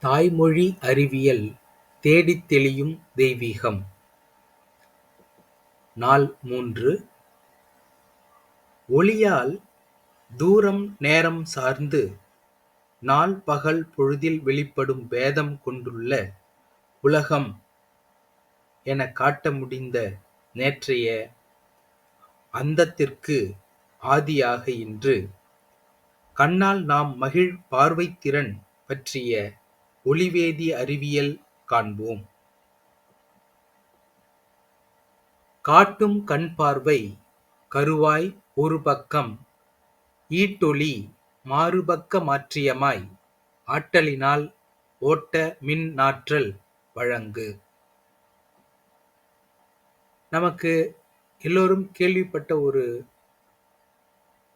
தாய்மொழி அறிவியல் தேடித் தெளியும் தெய்வீகம். நாள் மூன்று. ஒளியால் தூரம் நேரம் சார்ந்து நாள் பகல் பொழுதில் வெளிப்படும் பேதம் கொண்டுள்ள உலகம் எனக் காட்ட முடிந்த நேற்றைய அந்தத்திற்கு ஆதியாக இன்று கண்ணால் நாம் மகிழ் பார்வைத்திறன் பற்றிய ஒளிவேதி அறிவியல் காண்போம். காட்டும் கண்பார்வை கருவாய் ஒரு பக்கம் ஈட்டொளி மாறுபக்க மாற்றியமாய் ஆற்றலினால் ஓட்ட மின்னாற்றல் வழங்கு. நமக்கு எல்லோரும் கேள்விப்பட்ட ஒரு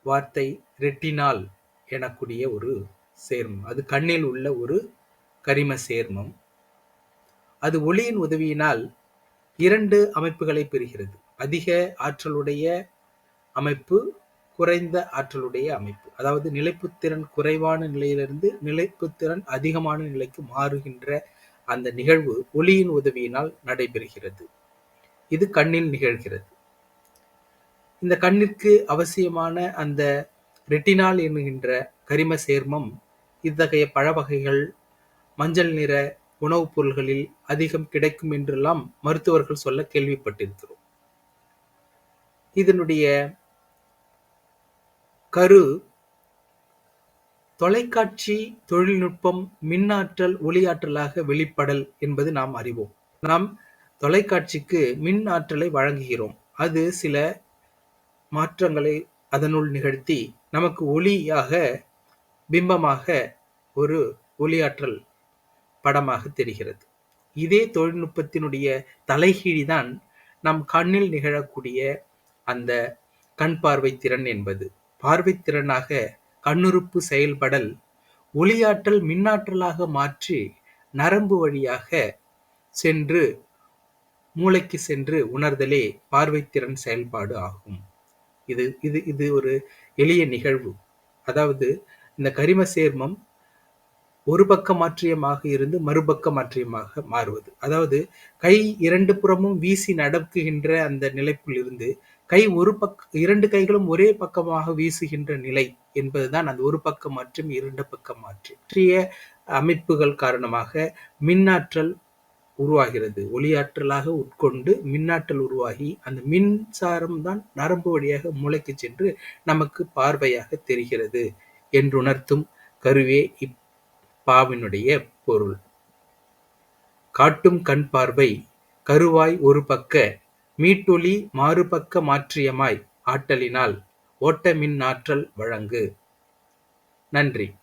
வார்த்தை ரெட்டினால் எனக்கூடிய ஒரு சேர்மம். அது கண்ணில் உள்ள ஒரு கரிம சேர்மம். அது ஒளியின் உதவியினால் இரண்டு அமைப்புகளை பெறுகிறது. அதிக ஆற்றலுடைய அமைப்பு, குறைந்த ஆற்றலுடைய அமைப்பு. அதாவது நிலைப்புத்திறன் குறைவான நிலையிலிருந்து நிலைப்புத்திறன் அதிகமான நிலைக்கு மாறுகின்ற அந்த நிகழ்வு ஒளியின் உதவியினால் நடைபெறுகிறது. இது கண்ணில் நிகழ்கிறது. இந்த கண்ணிற்கு அவசியமான அந்த ரெட்டினால் என்கின்ற கரிம சேர்மம் இத்தகைய பழ வகைகள், மஞ்சள் நிற உணவுப் பொருள்களில் அதிகம் கிடைக்கும் என்றெல்லாம் மருத்துவர்கள் சொல்ல கேள்விப்பட்டிருக்கிறோம். இதனுடைய கரு தொலைக்காட்சி தொழில்நுட்பம் மின்னாற்றல் ஒளியாற்றலாக வெளிப்படல் என்பது நாம் அறிவோம். நாம் தொலைக்காட்சிக்கு மின் ஆற்றலை வழங்குகிறோம். அது சில மாற்றங்களை அதனுள் நிகழ்த்தி நமக்கு ஒளியாக பிம்பமாக ஒரு ஒளியாற்றல் படமாக தெரிகிறது. இதே தொழில்நுட்பத்தினுடைய தலைகீழிதான் நம் கண்ணில் நிகழக்கூடிய அந்த கண் பார்வை திறன் என்பது. பார்வைத்திறனாக கண்ணுறுப்பு செயல்படல் ஒளியாற்றல் மின்னாற்றலாக மாற்றி நரம்பு வழியாக சென்று மூளைக்கு சென்று உணர்தலே பார்வைத்திறன் செயல்பாடு ஆகும். இது இது இது ஒரு எளிய நிகழ்வு. அதாவது இந்த கரிம சேர்மம் ஒரு பக்க மாற்றியமாக இருந்து மறுபக்க மாற்றியமாக மாறுவது. அதாவது கை இரண்டு புறமும் வீசி நடக்குகின்ற அந்த நிலைக்குள் இருந்து கை ஒரு பக் இரண்டு கைகளும் ஒரே பக்கமாக வீசுகின்ற நிலை என்பதுதான் அந்த ஒரு பக்க மற்றும் இரண்டு பக்க மாற்றிய பற்றிய அமைப்புகள் காரணமாக மின்னாற்றல் உருவாகிறது. ஒளியாற்றலாக உட்கொண்டு மின்னாற்றல் உருவாகி அந்த மின்சாரம் தான் நரம்பு வழியாக மூளைக்கு சென்று நமக்கு பார்வையாக தெரிகிறது என்றுணர்த்தும் கருவே பாவினுடைய பொருள். காட்டும் கண் பார்வை கருவாய் ஒரு பக்க மீட்டொளி மாறுபக்க மாற்றியமாய் ஆட்டலினால் ஓட்ட மின்னாற்றல் வழங்கு. நன்றி.